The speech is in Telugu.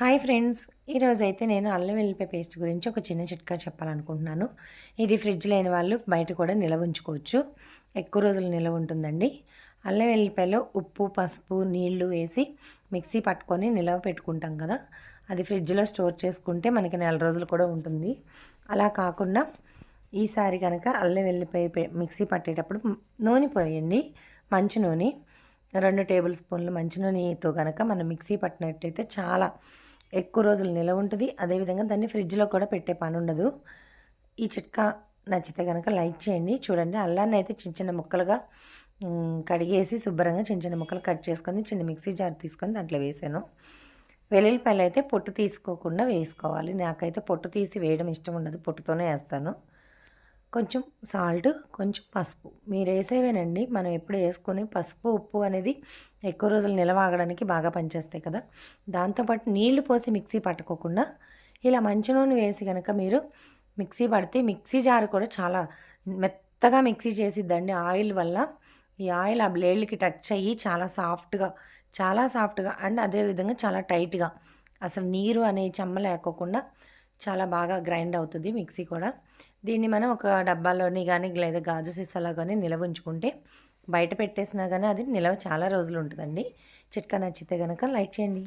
హాయ్ ఫ్రెండ్స్ ఈరోజు అయితే నేను అల్లం వెల్లిపాయ పేస్ట్ గురించి ఒక చిన్న చిట్కా చెప్పాలనుకుంటున్నాను. ఇది ఫ్రిడ్జ్ లేని వాళ్ళు బయట కూడా నిలవ ఉంచుకోవచ్చు. ఎక్కువ రోజులు నిలవ ఉంటుందండి. అల్లం వెల్లిపాయలో ఉప్పు పసుపు నీళ్ళు వేసి మిక్సీ పట్టుకొని నిలవ పెట్టుకుంటాం కదా. అది ఫ్రిడ్జ్లో స్టోర్ చేసుకుంటే మనకి నెల రోజులు కూడా ఉంటుంది. అలా కాకుండా ఈసారి కనుక అల్లం వెల్లిపాయ పే- మిక్సీ పట్టేటప్పుడు నూనె పోయండి. మంచి నూనె. రెండు టేబుల్ స్పూన్లు మంచి నూనెతో కనుక మనం మిక్సీ పట్టినట్టయితే చాలా ఎక్కువ రోజులు నిలవ ఉంటుంది. అదేవిధంగా దాన్ని ఫ్రిడ్జ్లో కూడా పెట్టే పని ఉండదు. ఈ చిట్కా నచ్చితే కనుక లైక్ చేయండి. చూడండి అల్లాన్ని అయితే చిన్న చిన్న ముక్కలుగా కడిగేసి శుభ్రంగా చిన్న చిన్న ముక్కలు కట్ చేసుకొని చిన్న మిక్సీ జార్ తీసుకొని దాంట్లో వేసాను. వెల్లుల్లిపాయలు అయితే పొట్టు తీసుకోకుండా వేసుకోవాలి. నాకైతే పొట్టు తీసి వేయడం ఇష్టం ఉండదు. పొట్టుతోనే వేస్తాను. కొంచెం సాల్ట్ కొంచెం పసుపు. మీరు వేసేవేనండి. మనం ఎప్పుడు వేసుకొని పసుపు ఉప్పు అనేది ఎక్కువ రోజులు నిలవాగడానికి బాగా పనిచేస్తాయి కదా. దాంతోపాటు నీళ్ళు పోసి మిక్సీ పట్టుకోకుండా ఇలా మంచి నూనె వేసి కనుక మీరు మిక్సీ పడితే మిక్సీ జారు కూడా చాలా మెత్తగా మిక్సీ చేసిద్దండి. ఆయిల్ వల్ల ఈ ఆయిల్ ఆ బ్లేడ్లకి టచ్ అయ్యి చాలా సాఫ్ట్గా చాలా సాఫ్ట్గా అండ్ అదేవిధంగా చాలా టైట్గా. అసలు నీరు అనే చెమ్మ లేకోకుండా చాలా బాగా గ్రైండ్ అవుతుంది మిక్సీ కూడా. దీన్ని మనం ఒక డబ్బాలోని కానీ లేదా గాజు సీసాలో కానీ నిలవ ఉంచుకుంటే బయట పెట్టేసినా కానీ అది నిలవ చాలా రోజులు ఉంటుందండి. చిట్కా నచ్చితే కనుక లైక్ చేయండి.